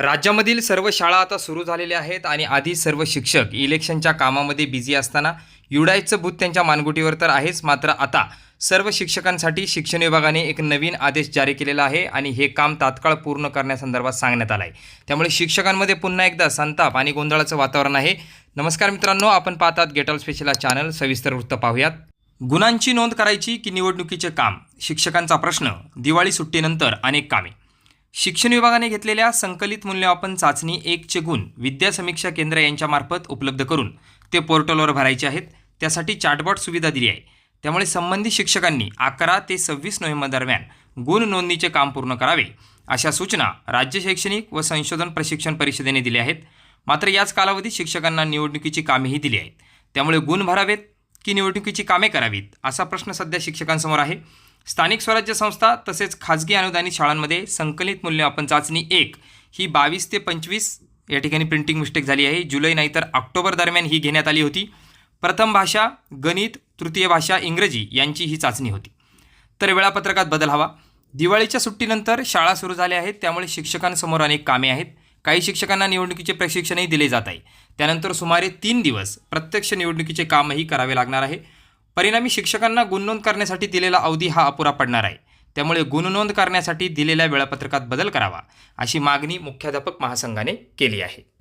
राज्यामधील सर्व शाळा आता सुरू झालेल्या आहेत आणि आधी सर्व शिक्षक इलेक्शनच्या कामामध्ये बिझी असताना युडायचं भूत त्यांच्या मानगुटीवर तर आहेच मात्र आता सर्व शिक्षकांसाठी शिक्षण विभागाने एक नवीन आदेश जारी केलेला आहे आणि हे काम तात्काळ पूर्ण करण्यासंदर्भात सांगण्यात आलं आहे त्यामुळे शिक्षकांमध्ये पुन्हा एकदा संताप आणि गोंधळाचं वातावरण आहे. नमस्कार मित्रांनो आपण पाहतात गेटॉल स्पेशल चॅनल सविस्तर वृत्त पाहूयात. गुणांची नोंद करायची की निवडणुकीचे काम? शिक्षकांचा प्रश्न दिवाळी सुट्टीनंतर अनेक कामे. शिक्षण विभागाने घेतलेल्या संकलित मूल्यमापन चाचणी एकचे गुण विद्या समीक्षा केंद्र यांच्यामार्फत उपलब्ध करून ते पोर्टलवर भरायचे आहेत. त्यासाठी चॅटबॉट सुविधा दिली आहे. त्यामुळे संबंधित शिक्षकांनी अकरा ते सव्वीस नोव्हेंबर दरम्यान गुण नोंदणीचे काम पूर्ण करावे अशा सूचना राज्य शैक्षणिक व संशोधन प्रशिक्षण परिषदेने दिल्या आहेत. मात्र याच कालावधीत शिक्षकांना निवडणुकीची कामेही दिली आहेत. त्यामुळे गुण भरावेत की निवडणुकीची कामे करावीत असा प्रश्न सध्या शिक्षकांसमोर आहे. स्थानिक स्वराज्य संस्था तसेच खाजगी अनुदानित शाळांमध्ये संकलित मूल्यमापन चाचणी एक ही बावीस ते पंचवीस या ठिकाणी प्रिंटिंग मिस्टेक झाली आहे. जुलै नाहीतर ऑक्टोबर दरम्यान ही घेण्यात आली होती. प्रथम भाषा गणित तृतीय भाषा इंग्रजी यांची ही चाचणी होती. तर वेळापत्रकात बदल हवा. दिवाळीच्या सुट्टीनंतर शाळा सुरू झाल्या आहेत. त्यामुळे शिक्षकांसमोर अनेक कामे आहेत. काही शिक्षकांना निवडणुकीचे प्रशिक्षणही दिले जात आहे. त्यानंतर सुमारे तीन दिवस प्रत्यक्ष निवडणुकीचे कामही करावे लागणार आहे. परिणामी शिक्षकांना गुणनोंद करण्यासाठी दिलेला अवधी हा अपुरा पडणार आहे. त्यामुळे गुणनोंद करण्यासाठी दिलेल्या वेळापत्रकात बदल करावा अशी मागणी मुख्याध्यापक महासंघाने केली आहे.